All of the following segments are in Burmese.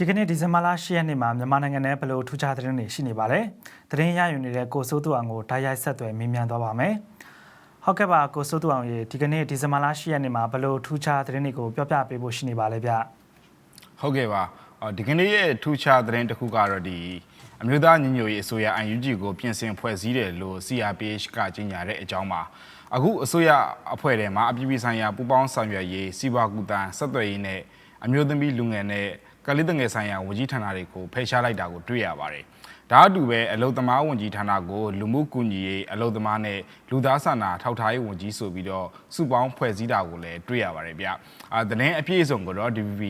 ဒီကနေ့ဒီဇင်ဘာလ10ရက်နေ့မှာမြန်မာနိုင်ငံနဲ့ဘယ်လိုထူးခြားသတင်းတွေရှိနေပါလဲ။သတင်းရယူနေတဲ့ကိုစိုးသူအောင်ကိုဓာတ်ရိုက်ဆက်သွယ်မေးမြန်းသွားပါမယ်။ဟုတ်ကဲ့ပါကိုစိုးသူအောင်ရေဒီကနေ့ဒီဇင်ဘာလ10ရက်နေ့မှာဘယ်လိုထူးခြားသတင်းတွေကိုပြောပြပေးဖို့ရှိနေပါလဲဗျ။ဟုတ်ကဲ့ပါအော်ဒီကနေ့ရဲ့ထူးခြားသတင်းတစ်ခုကတော့ဒီအမျိုးသားညီညွတ်ရေးအစိုးရ UNG ကိုပြင်ဆင်ဖွဲ့စည်းတယ်လို့ CRPH ကကြေညာတဲ့အကြောင်းပါအခုအစိုးရအဖွဲ့ထဲမှာအပြည်ပြည်ဆိုင်ရာပူးပေါင်းဆောင်ရွက်ရေးစီးပွားကူတန်းဆက်သွယ်ရေးနဲ့အမျိုးသမီးလူငယ်နဲ့ ကလေးတငယ်ဆိုင်ရာဝန်ကြီးဌာနတွေကိုဖယ်ရှားလိုက်တာကိုတွေ့ရပါတယ်ဒါအတူပဲအလုံသမားဝန်ကြီးဌာနကိုလူမှုကူညီရေးအလုံသမားနဲ့လူသားစာနာထောက်ထားရေးဝန်ကြီးဆိုပြီးတော့စုပေါင်းဖွဲ့စည်းတာကိုလည်းတွေ့ရပါတယ်ဗျအာသတင်းအပြည့်အစုံကိုတော့ DVB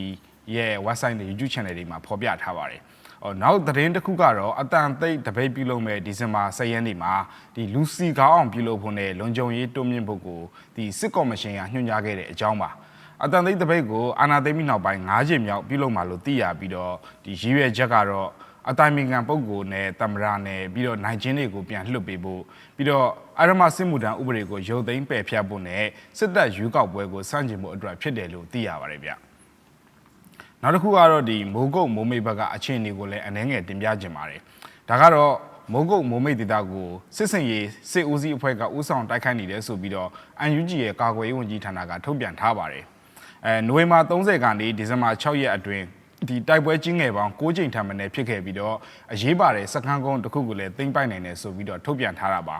ရဲ့ website နဲ့ YouTube channel တွေမှာဖော်ပြထားပါတယ်။အော်နောက်သတင်းတစ်ခုကတော့အတန်သိပ်တပိတ်ပြုလုပ်မဲ့ဒီဇင်ဘာ10ရက်နေ့မှာဒီလူစီကောင်းအောင်ပြုလုပ်ဖို့နဲ့လွန်ကြုံရေးတိုးမြင့်ဖို့ကိုဒီစစ်ကော်မရှင်ကညွှန်ကြားခဲ့တဲ့အကြောင်းပါ။ အတန်သိပ်တပိတ်ကိုအာဏာသိမ်းပြီးနောက်ပိုင်း9ချိန်မြောက်ပြုလုပ်မှလို့သိရပြီးတော့ဒီရည်ရွယ်ချက်ကတော့အတိုင်းမင်ကန်ပုဂ္ဂိုလ်နဲ့တမရနဲ့ပြီးတော့နိုင်ချင်းတွေကိုပြန်လှုပ်ပေးဖို့ပြီးတော့အရမစစ်မှုထမ်းဥပဒေကိုရုပ်သိမ်းပယ်ဖျက်ဖို့နဲ့စစ်တပ်ရွေးကောက်ပွဲကိုစန့်ကျင်ဖို့အတွက်ဖြစ်တယ်လို့သိရပါတယ်ဗျ။နောက်တစ်ခုကတော့ဒီမိုးကုတ်မိုးမိတ်ဘက်ကအခြေအနေကိုလည်းအနှဲငယ်တင်ပြခြင်းပါတယ်ဒါကတော့မိုးကုတ်မိုးမိတ်ဒေသကိုစစ်စင်ရေးစစ်ဦးစီးအဖွဲ့ကဥဆောင်တိုက်ခိုက်နေတယ်ဆိုပြီးတော့ UNG ရဲ့ကာကွယ်ရေးဝန်ကြီးဌာနကထုတ်ပြန်ထားပါတယ် အဲနိုဝင်ဘာ30ကနေဒီဇင်ဘာ6ရက်အတွင်းဒီတိုက်ပွဲကြီးငယ်ပေါင်း6ချိန်ထပ်မံဖြစ်ခဲ့ပြီးတော့အရေးပါတဲ့စခန်းကုန်းတစ်ခုကိုလည်းသိမ်းပိုက်နိုင်တယ်ဆိုပြီးတော့ထုတ်ပြန်ထားတာပါ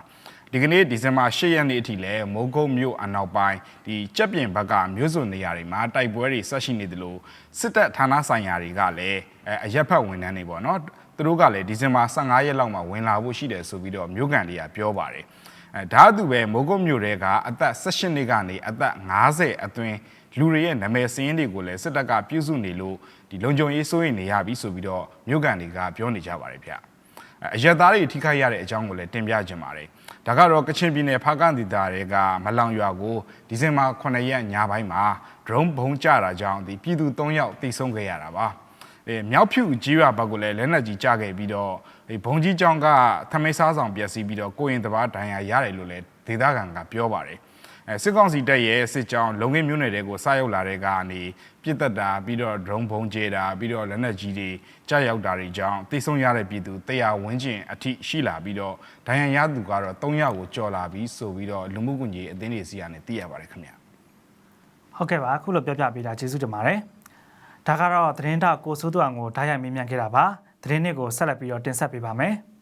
ဒီကနေ့ဒီဇင်ဘာ10ရက်နေ့အထိလည်းမိုးကုတ်မြို့အနောက်ပိုင်းဒီကြက်ပြင်ဘက်ကမြို့စုံနေရာတွေမှာတိုက်ပွဲတွေဆက်ရှိနေတယ်လို့စစ်တပ်ဌာနဆိုင်ရာတွေကလည်းအဲအရက်ဖက်ဝန်ထမ်းတွေပေါ့နော်သူတို့ကလည်းဒီဇင်ဘာ15ရက်လောက်မှာဝင်လာဖို့ရှိတယ်ဆိုပြီးတော့မြို့ကန်တွေကပြောပါတယ်အဲဒါအတူပဲမိုးကုတ်မြို့တွေကအသက်18နှစ်ကနေအသက်50အတွင်း လူတွေရဲ့နာမည်စရင်းတွေကိုလည်းစစ်တပ်ကပြုစုနေလို့ဒီလုံခြုံရေးစိုးရိမ်နေရပြီဆိုပြီးတော့မြို့ကန်တွေကပြောနေကြပါတယ်ဗျအရက်သားတွေထိခိုက်ရတဲ့အကြောင်းကိုလည်းတင်ပြခြင်းပါတယ်ဒါကတော့ကချင်ပြည်နယ်ဖားကန်ဒေသတွေကမလောင်ရွာကိုဒီဇင်ဘာ9ရက်ညပိုင်းမှာ drone ဘုံကျတာကြောင့်ဒီပြည်သူ3ယောက်တိဆုံးခဲ့ရတာပါအဲမြောက်ဖြူကြီးရွာဘက်ကိုလည်းလက်နက်ကြီးကျခဲ့ပြီးတော့ဒီဘုံကြီးကျောင်းကထမိတ်စားဆောင်ပျက်စီးပြီးတော့ကိုရင်တဘာဒဏ်ရာရတယ်လို့လည်းဒေသခံကပြောပါတယ် အဲစစ်ကောင်စီတပ်ရဲ့စစ်ကြောင်းလုံငင်းမျိုးနယ်တွေကိုစရောက်လာတဲ့ကနေပြစ်တက်တာပြီးတော့ drone ဘုံကျဲတာပြီးတော့လက်နက်ကြီးတွေကြားရောက်တာတွေကြောင့်တိဆုံးရတဲ့ပြည်သူတရားဝန်းကျင်အထိရှိလာပြီးတော့ဒဏ်ရာရသူကတော့3ယောက်ကိုကြော်လာပြီးဆိုပြီးတော့လူမှုကွန်ရက်အသင်းတွေစီကနေသိရပါတယ်ခင်ဗျာဟုတ်ကဲ့ပါအခုလိုပြောပြပေးတာကျေးဇူးတင်ပါတယ်။ဒါကတော့သတင်းတောက်ကိုစိုးသူအောင်ကိုဓာတ်ရိုက်မေးမြန်းခဲ့တာပါ။သတင်းတွေကိုဆက်လက်ပြီးတော့တင်ဆက်ပေးပါမယ်။